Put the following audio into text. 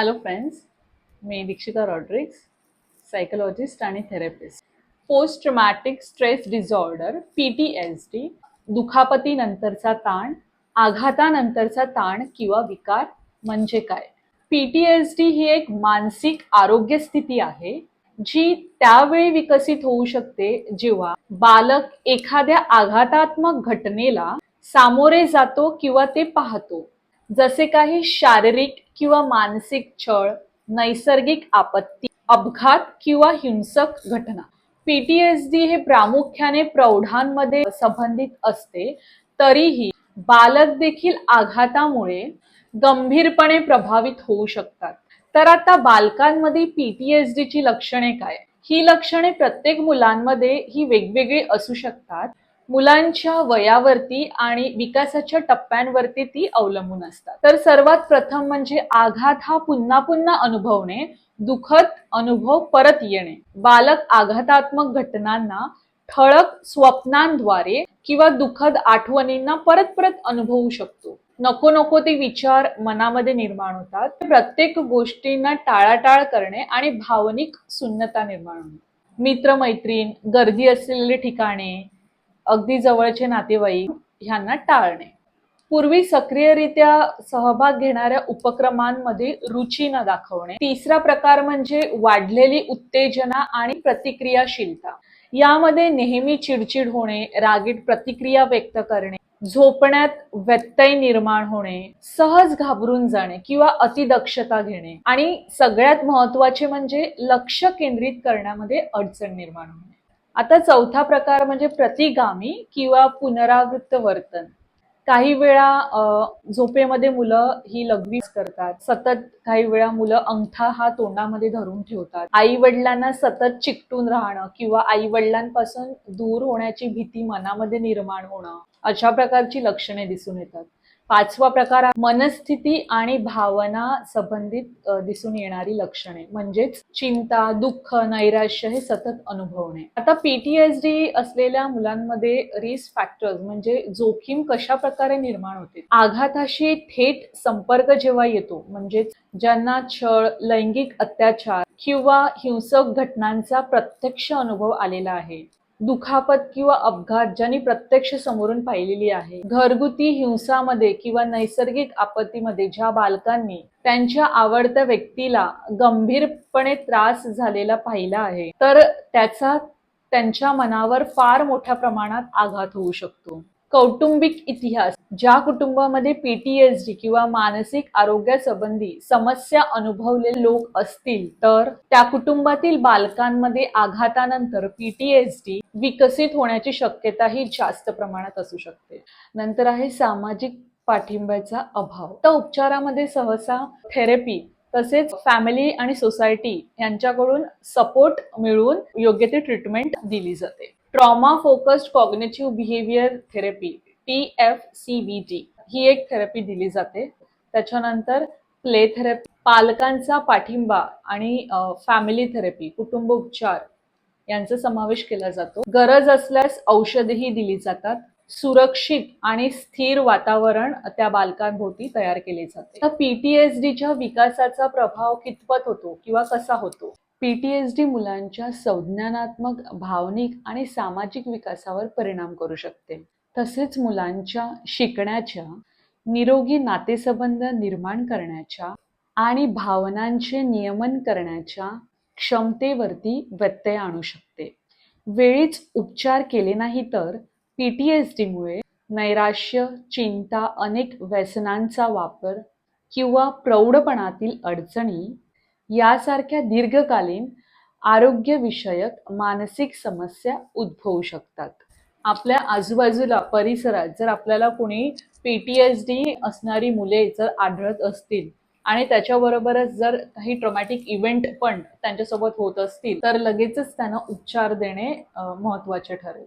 Hello friends मी Dikshita Rodrigues psychologist आणि therapist post traumatic stress disorder P T S D दुखापतीनंतरचा ताण आघातानंतरचा ताण किंवा विकार म्हणजे काय? पी टी एस डी ही एक मानसिक आरोग्य स्थिती आहे जी त्यावेळी विकसित होऊ शकते जेव्हा बालक एखाद्या आघातात्मक घटनेला सामोरे जातो किंवा ते पाहतो. जसे काही शारीरिक किंवा मानसिक छळ नैसर्गिक आपत्ती अपघात किंवा हिंसक घटना. पीटीएसडी हे प्रामुख्याने प्रौढांमध्ये संबंधित असते तरीही बालक देखील आघातामुळे गंभीरपणे प्रभावित होऊ शकतात. तर आता बालकांमध्ये पीटीएसडी ची लक्षणे काय? ही लक्षणे प्रत्येक मुलांमध्ये ही वेगवेगळी असू शकतात. मुलांच्या वयावरती आणि विकासाच्या टप्प्यांवरती ती अवलंबून असतात. तर सर्वात प्रथम म्हणजे आघात हा पुन्हा पुन्हा अनुभवणे दुखद अनुभव परत येणे. बालक आघातात्मक घटनांना ठळक स्वप्नांद्वारे किंवा दुखद आठवणींना परत परत अनुभवू शकतो. नको नको ते विचार मनामध्ये निर्माण होतात. प्रत्येक गोष्टींना टाळाटाळ करणे आणि भावनिक सुन्नता निर्माण होणे. मित्रमैत्रीण गर्दी असलेले ठिकाणे अगदी जवळचे नातेवाईक ह्यांना टाळणे. पूर्वी सक्रियरित्या सहभाग घेणाऱ्या उपक्रमांमध्ये रुची न दाखवणे. तिसरा प्रकार म्हणजे वाढलेली उत्तेजना आणि प्रतिक्रियाशीलता. यामध्ये नेहमी चिडचिड होणे रागीट प्रतिक्रिया व्यक्त करणे झोपण्यात व्यत्यय निर्माण होणे सहज घाबरून जाणे किंवा अतिदक्षता घेणे आणि सगळ्यात महत्त्वाचे म्हणजे लक्ष केंद्रित करण्यामध्ये अडचण निर्माण होणे. आता चौथा प्रकार म्हणजे प्रतिगामी किंवा पुनरावृत्त वर्तन. काही वेळा झोपेमध्ये मुलं ही लघवीच करतात. सतत काही वेळा मुलं अंगठा हा तोंडामध्ये धरून ठेवतात. आई वडिलांना सतत चिकटून राहणं किंवा आई वडिलांपासून दूर होण्याची भीती मनामध्ये निर्माण होणं अशा प्रकारची लक्षणे दिसून येतात. पाचवा प्रकार मनस्थिती आणि भावना संबंधित दिसून येणारी लक्षणे म्हणजेच चिंता दुःख नैराश्य हे सतत अनुभवणे. आता पीटीएसडी असलेल्या मुलांमध्ये रिस्क फॅक्टर्स म्हणजे जोखीम कशा प्रकारे निर्माण होते? आघाताशी थेट संपर्क जेव्हा येतो म्हणजेच ज्यांना छळ लैंगिक अत्याचार किंवा हिंसक घटनांचा प्रत्यक्ष अनुभव आलेला आहे दुखापत किंवा अपघात ज्यांनी प्रत्यक्ष समोरून पाहिलेली आहे. घरगुती हिंसामध्ये किंवा नैसर्गिक आपत्तीमध्ये ज्या बालकांनी त्यांच्या आवडत्या व्यक्तीला गंभीरपणे त्रास झालेला पाहिला आहे तर त्याचा त्यांच्या मनावर फार मोठ्या प्रमाणात आघात होऊ शकतो. कौटुंबिक इतिहास ज्या कुटुंबामध्ये पीटीएसडी किंवा मानसिक आरोग्यासंबंधी समस्या अनुभवलेले लोक असतील तर त्या कुटुंबातील बालकांमध्ये आघातानंतर पीटीएसडी विकसित होण्याची शक्यता ही जास्त प्रमाणात असू शकते. नंतर आहे सामाजिक पाठिंब्याचा अभाव. तर उपचारामध्ये सहसा थेरपी तसेच फॅमिली आणि सोसायटी यांच्याकडून सपोर्ट मिळवून योग्य ती ट्रीटमेंट दिली जाते. Trauma focused cognitive behaviour therapy T F C B T. ही एक थेरपी दिली जाते. त्याच्यानंतर प्ले थेरपी पालकांचा पाठिंबा आणि फॅमिली थेरपी कुटुंब उपचार यांचा समावेश केला जातो. गरज असल्यास औषधही दिली जातात. सुरक्षित आणि स्थिर वातावरण त्या बालकांभोवती तयार केले जाते. पीटीएसडीच्या विकासाचा प्रभाव कितपत होतो किंवा कसा होतो? पीटीएसडी मुलांच्या संज्ञानात्मक भावनिक आणि सामाजिक विकासावर परिणाम करू शकते. तसेच मुलांच्या शिकण्याच्या निरोगी नातेसंबंध निर्माण करण्याच्या आणि भावनांचे नियमन करण्याच्या क्षमतेवरती व्यत्यय आणू शकते. वेळीच उपचार केले नाही तर पीटीएसडीमुळे नैराश्य चिंता अनेक व्यसनांचा वापर किंवा प्रौढपणातील अडचणी यासारख्या दीर्घकालीन आरोग्यविषयक मानसिक समस्या उद्भवू शकतात. आपल्या आजूबाजूला परिसरात जर आपल्याला कोणी पीटीएसडी असणारी मुले जर आढळत असतील आणि त्याच्याबरोबरच जर काही ट्रॉमॅटिक इव्हेंट पण त्यांच्यासोबत होत असतील तर लगेचच त्यांना उपचार देणे महत्त्वाचे महत्त्वाचे ठरेल.